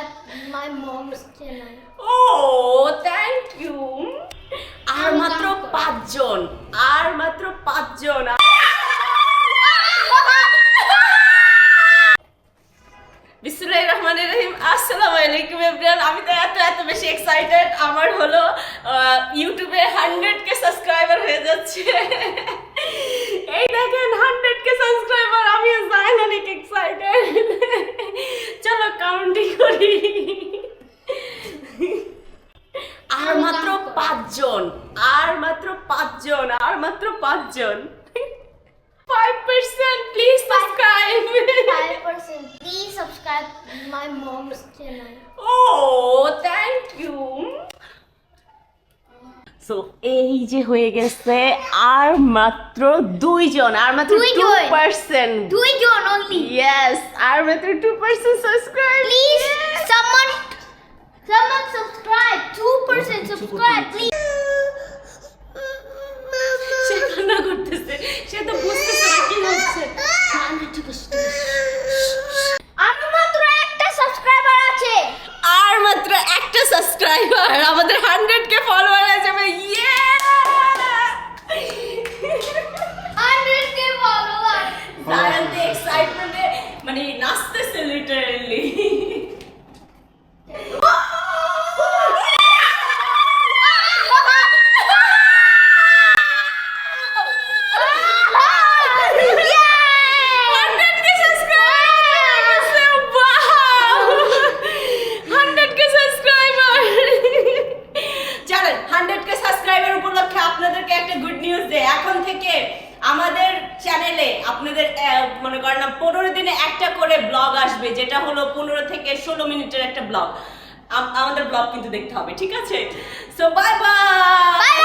subscribe my mom's channel. ও thank you আর মাত্র। পাঁচজন। আর মাত্র পাঁচজন। বিসমুল্লাহির রহমানির রহিম। আসসালামু আলাইকুম এভরিওয়ান আমি তো এত এত বেশি এক্সাইটেড আমার হলো ইউটিউবে হান্ড্রেড কে সাবস্ক্রাইবার হয়ে যাচ্ছে এই দেখেন হান্ড্রেড কে সাবস্ক্রাইবার আমি জানি অনেক এক্সাইটেড চলো কাউন্টিং করি আর মাত্র পাঁচজন আর মাত্র পাঁচজন আর মাত্র পাঁচজন five percent please subscribe Five percent. Please subscribe my mom's channel. ও থ্যাংক ইউ সো এই যে হয়ে গেছে আর মাত্র দুইজন আর মাত্র টু দুইজন। Percent John only. ইয়েস আর মাত্র টু পার্সেন্ট সাবস্ক্রাইব সে কান্না করতেছে সে তো বুঝতেছে না কি হচ্ছে। আমি মাত্র একটা সাবস্ক্রাইবার আছে। আর মাত্র একটা সাবস্ক্রাইবার আমাদের হান্ড্রেড কে ফলোয়ার হয়ে যাবে ইয়ে হান্ড্রেড কে ফলোয়ার জায়ান তো এক্সাইটমেন্টে মানে নাচতেছে literally hundred K subscriber wow hundred K subscriber জানেন হান্ড্রেড কে সাবস্ক্রাইবার উপলক্ষে আপনাদেরকে একটা গুড দেয় এখন থেকে আমাদের চ্যানেলে আপনাদের মনে করেন না, পনেরো দিনে একটা করে ব্লগ আসবে, যেটা হলো পনেরো থেকে ষোলো মিনিটের একটা ব্লগ আমাদের ব্লগ কিন্তু দেখতে হবে, ঠিক আছে? So bye bye